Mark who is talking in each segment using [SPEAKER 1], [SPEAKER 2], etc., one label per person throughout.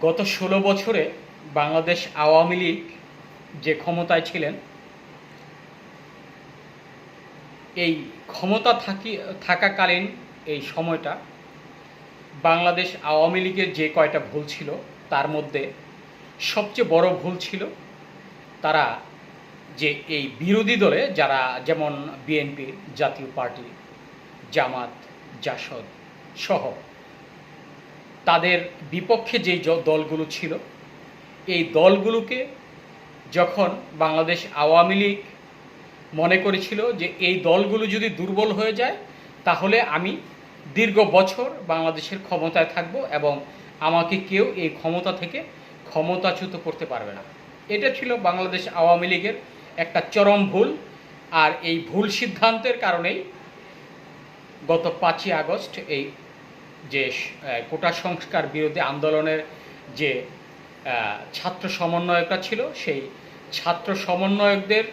[SPEAKER 1] গত ষোলো বছরে বাংলাদেশ আওয়ামী লীগ যে ক্ষমতায় ছিলেন, এই ক্ষমতা থাকি, থাকাকালীন এই সময়টা বাংলাদেশ আওয়ামী লীগের যে কয়টা ভুল ছিল, তার মধ্যে সবচেয়ে বড় ভুল ছিল তারা যে এই বিরোধী দলে যারা, যেমন বিএনপি জাতীয় পার্টি, জামাত, জাসদ সহ তাদের বিপক্ষে যেই দলগুলো ছিল, এই দলগুলোকে যখন বাংলাদেশ আওয়ামী লীগ মনে করেছিল যে এই দলগুলো যদি দুর্বল হয়ে যায়, তাহলে আমি দীর্ঘ বছর বাংলাদেশের ক্ষমতায় থাকব এবং আমাকে কেউ এই ক্ষমতা থেকে ক্ষমতাচ্যুত করতে পারবে না। এটা ছিল বাংলাদেশ আওয়ামী লীগের একটা চরম ভুল, আর এই ভুল সিদ্ধান্তের কারণেই গত পাঁচই আগস্ট এই যে কোটা সংস্কার বিরোধী আন্দোলনের যে ছাত্র সমন্বয়করা ছিল, সেই ছাত্র সমন্বয়কদের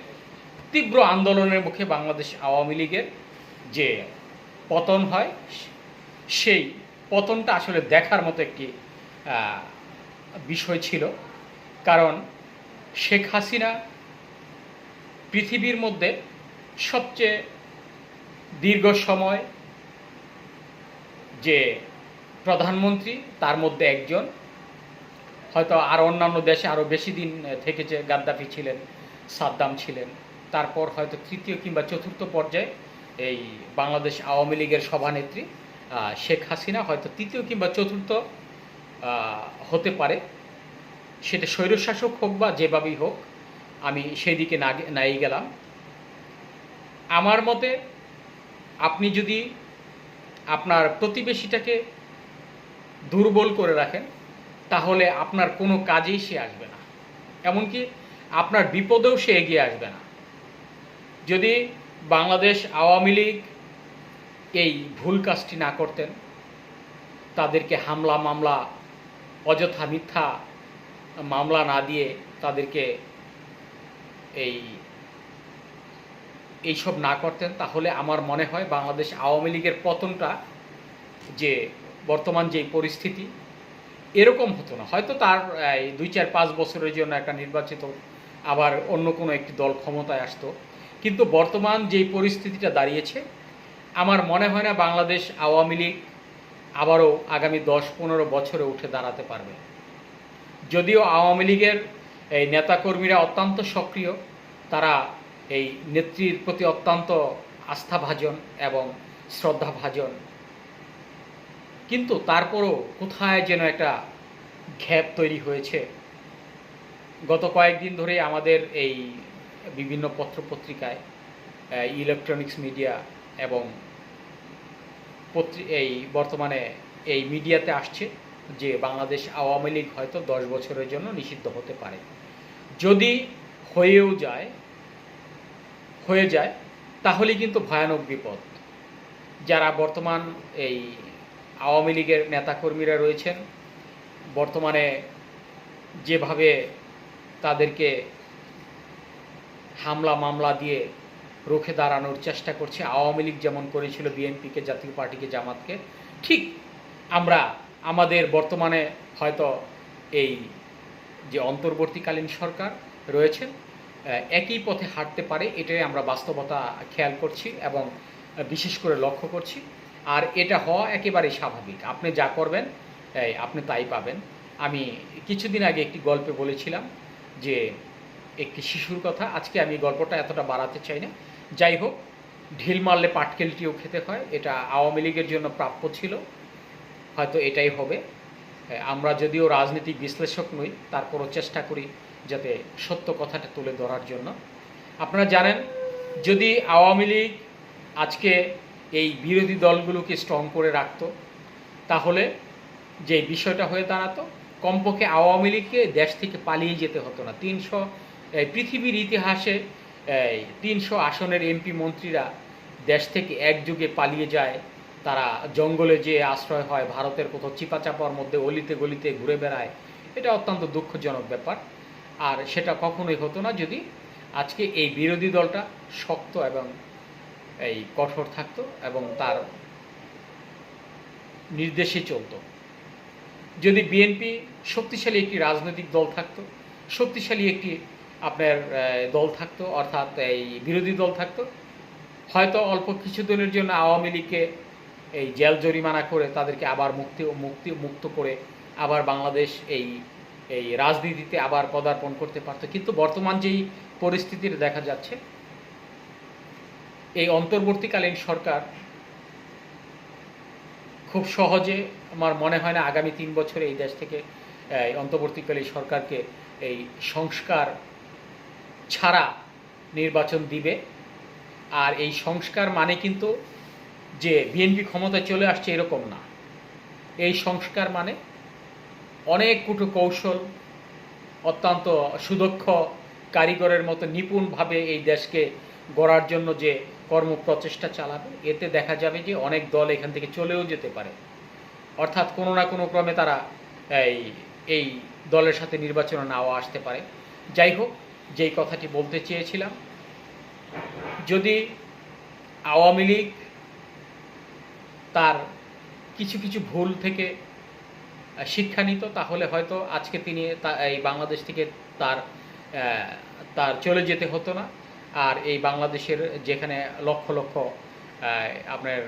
[SPEAKER 1] তীব্র আন্দোলনের মুখে বাংলাদেশ আওয়ামী লীগের যে পতন হয়, সেই পতনটা আসলে দেখার মতো একটি বিষয় ছিল। কারণ শেখ হাসিনা পৃথিবীর মধ্যে সবচেয়ে দীর্ঘ সময় যে প্রধানমন্ত্রী, তার মধ্যে একজন। হয়তো আর অন্যান্য দেশে আরও বেশি দিন থেকে যে গাদ্দাফি ছিলেন, সাদ্দাম ছিলেন। তারপর হয়তো তৃতীয় কিংবা চতুর্থ পর্যায়ে এই বাংলাদেশ আওয়ামী লীগের সভানেত্রী শেখ হাসিনা হয়তো তৃতীয় কিংবা চতুর্থ হতে পারে। সেটা স্বৈরশাসক হোক বা যেভাবেই হোক, আমি সেই দিকে না নাই গেলাম। আমার মতে, আপনি যদি আপনার প্রতিবেশীটাকে দুর্বল করে রাখেন, তাহলে আপনার কোনো কাজেই সে আসবে না। এমনকি আপনার বিপদেও সে এগিয়ে আসবে না। যদি বাংলাদেশ আওয়ামী লীগ এই ভুল কাজটি না করতেন, তাদেরকে হামলা, মামলা, অযথা মিথ্যা মামলা না দিয়ে তাদেরকে এই, এইসব না করতেন, তাহলে আমার মনে হয় বাংলাদেশ আওয়ামী লীগের পতনটা যে বর্তমান যে পরিস্থিতি এরকম হতো না। হয়তো তার এই, দুই চার পাঁচ বছরের জন্য একটা নির্বাচিত আবার অন্য কোনো একটি দল ক্ষমতায় আসতো। কিন্তু বর্তমান যেই পরিস্থিতিটা দাঁড়িয়েছে আমার মনে হয় না বাংলাদেশ আওয়ামী লীগ আবারও আগামী দশ পনেরো বছরে উঠে দাঁড়াতে পারবে। যদিও আওয়ামী লীগের এই নেতাকর্মীরা অত্যন্ত সক্রিয় তারা এই নেত্রীর প্রতি অত্যন্ত আস্থাভাজন এবং শ্রদ্ধাভাজন। কিন্তু তারপরও কোথায় যেন একটা ঘ্যাপ তৈরি হয়েছে। গত কয়েকদিন ধরে আমাদের এই বিভিন্ন পত্রপত্রিকায় ইলেকট্রনিক্স মিডিয়া এবং এই বর্তমানে এই মিডিয়াতে আসছে যে বাংলাদেশ আওয়ামী লীগ হয়তো দশ বছরের জন্য নিষিদ্ধ হতে পারে। যদি হয়েও যায়, হয়ে যায় তাহলে কিন্তু ভয়ানক বিপদ। যারা বর্তমান এই আওয়ামী লীগের নেতাকর্মীরা রয়েছেন। বর্তমানে যেভাবে তাদেরকে হামলা মামলা দিয়ে রুখে দাঁড়ানোর চেষ্টা করছে, আওয়ামী লীগ যেমন করেছিল বিএনপিকে, জাতীয় পার্টিকে, জামাতকে, ঠিক আমরা, আমাদের বর্তমানে হয়তো এই যে অন্তর্বর্তীকালীন সরকার রয়েছেন একই পথে হাঁটতে পারে, এটাই আমরা বাস্তবতা খেয়াল করছি এবং বিশেষ করে লক্ষ্য করছি। আর এটা হওয়া একেবারেই স্বাভাবিক। আপনি যা করবেন আপনি তাই পাবেন। আমি কিছুদিন আগে একটি গল্পে বলেছিলাম যে, একটি শিশুর কথা। আজকে আমি গল্পটা এতটা বাড়াতে চাই না। যাই হোক, ঢিল মারলে পাটকেলটিও খেতে হয়। এটা আওয়ামী লীগের জন্য প্রাপ্য ছিল। হয়তো এটাই হবে। আমরা যদিও রাজনৈতিক বিশ্লেষক নই, তারপরও চেষ্টা করি যাতে সত্য কথাটা তুলে ধরার জন্য। আপনারা জানেন, যদি আওয়ামী লীগ আজকে এই বিরোধী দলগুলোকে স্ট্রং করে রাখত, তাহলে যে বিষয়টা হয়ে দাঁড়াতো, কমপক্ষে আওয়ামী লীগকে দেশ থেকে পালিয়ে যেতে হতো না। তিনশো পৃথিবীর ইতিহাসে তিনশো আসনের এমপি মন্ত্রীরা দেশ থেকে একযুগে পালিয়ে যায়, তারা জঙ্গলে যে আশ্রয় হয়, ভারতের কোথাও চিপাচাপার মধ্যে অলিতে গলিতে ঘুরে বেড়ায়, এটা অত্যন্ত দুঃখজনক ব্যাপার। আর সেটা কখনোই হতো না যদি আজকে এই বিরোধী দলটা শক্ত এবং এই কঠোর থাকতো এবং তার নির্দেশে চলতো। যদি বিএনপি শক্তিশালী একটি রাজনৈতিক দল থাকতো, শক্তিশালী একটি আপনার দল থাকতো, অর্থাৎ এই বিরোধী দল থাকতো, হয়তো অল্প কিছু দিনের জন্য আওয়ামী লীগকে এই জেল জরিমানা করে তাদেরকে আবার মুক্তি মুক্তি, মুক্ত করে আবার বাংলাদেশ এই এই রাজনীতিতে আবার পদার্পণ করতে পারতো। কিন্তু বর্তমান যেই পরিস্থিতির দেখা যাচ্ছে এই অন্তর্বর্তীকালীন সরকার খুব সহজে, আমার মনে হয় না, আগামী তিন বছরে এই দেশ থেকে এই অন্তর্বর্তীকালীন সরকারকে এই সংস্কার ছাড়া নির্বাচন দিবে। আর এই সংস্কার মানে কিন্তু যে বিএনপি ক্ষমতায় চলে আসছে এরকম না। এই সংস্কার মানে অনেক কুটু কৌশল, অত্যন্ত সুদক্ষ কারিগরের মতো নিপুণভাবে এই দেশকে গড়ার জন্য যে কর্ম প্রচেষ্টা চালাবে। এতে দেখা যাবে যে অনেক দল এখান থেকে চলেও যেতে পারে। অর্থাৎ কোনো না কোনো ক্রমে তারা এই এই দলের সাথে নির্বাচনে নাও আসতে পারে। যাই হোক, যেই কথাটি বলতে চেয়েছিলাম, যদি আওয়ামী লীগ তার কিছু কিছু ভুল থেকে শিক্ষা নিত, তাহলে হয়তো আজকে তিনি তা- এই বাংলাদেশ থেকে তার তার চলে যেতে হতো না। আর এই বাংলাদেশের যেখানে লক্ষ লক্ষ আপনার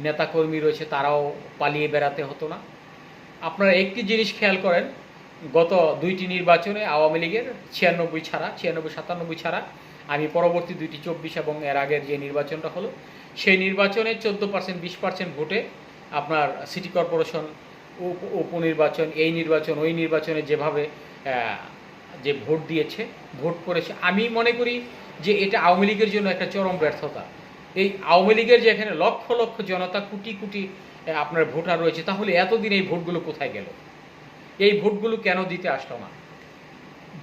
[SPEAKER 1] নেতাকর্মী রয়েছে, তারাও পালিয়ে বেড়াতে হতো না। আপনারা একটি জিনিস খেয়াল করেন, গত দুইটি নির্বাচনে আওয়ামী লীগের ছিয়ানব্বই ছাড়া, ছিয়ানব্বই সাতানব্বই ছাড়া আমি পরবর্তী দুইটি চব্বিশ এবং এর আগের যে নির্বাচনটা হলো, সেই নির্বাচনে চোদ্দ পার্সেন্ট, বিশ পার্সেন্ট ভোটে আপনার সিটি কর্পোরেশন উপ- উপনির্বাচন, এই নির্বাচন, ওই নির্বাচনে যেভাবে যে ভোট দিয়েছে, ভোট করেছে। আমি মনে করি যে এটা আওয়ামী লীগের জন্য একটা চরম ব্যর্থতা। এই আওয়ামী লীগের যে এখানে লক্ষ লক্ষ জনতা, কোটি কোটি আপনার ভোটার রয়েছে, তাহলে এতদিন এই ভোটগুলো কোথায় গেল? এই ভোটগুলো কেন দিতে আসলো না?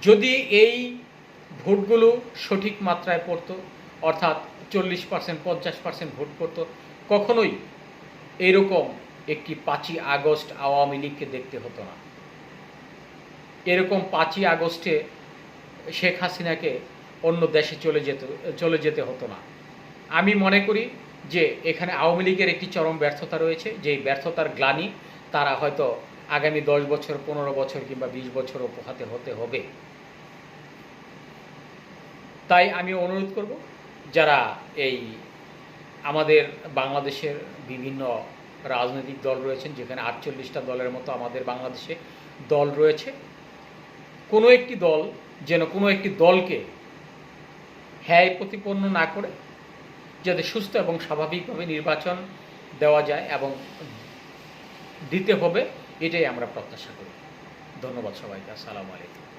[SPEAKER 1] যদি এই ভোটগুলো সঠিক মাত্রায় পড়তো, অর্থাৎ চল্লিশ পার্সেন্ট, পঞ্চাশ পার্সেন্ট ভোট পড়তো কখনোই এরকম একটি পাঁচই আগস্ট আওয়ামী লীগকে দেখতে হতো না। এরকম পাঁচই আগস্টে শেখ হাসিনাকে অন্য দেশে চলে যেত, চলে যেতে হতো না। আমি মনে করি যে এখানে আওয়ামী লীগের একটি চরম ব্যর্থতা রয়েছে, যেই ব্যর্থতার গ্লানি তারা হয়তো আগামী দশ বছর, পনেরো বছর কিংবা বিশ বছর উপহাতে হতে হবে। তাই আমি অনুরোধ করব, যারা এই আমাদের বাংলাদেশের বিভিন্ন রাজনৈতিক দল রয়েছেন, যেখানে আটচল্লিশটা দলের মতো আমাদের বাংলাদেশে দল রয়েছে কোনো একটি দল যেন কোনো একটি দলকে হ্যায় প্রতিপন্ন না করে, যাতে সুস্থ এবং স্বাভাবিকভাবে নির্বাচন দেওয়া যায় এবং দিতে হবে, এটাই আমরা প্রত্যাশা করি। ধন্যবাদ সবাইকে। আসসালামু আলাইকুম।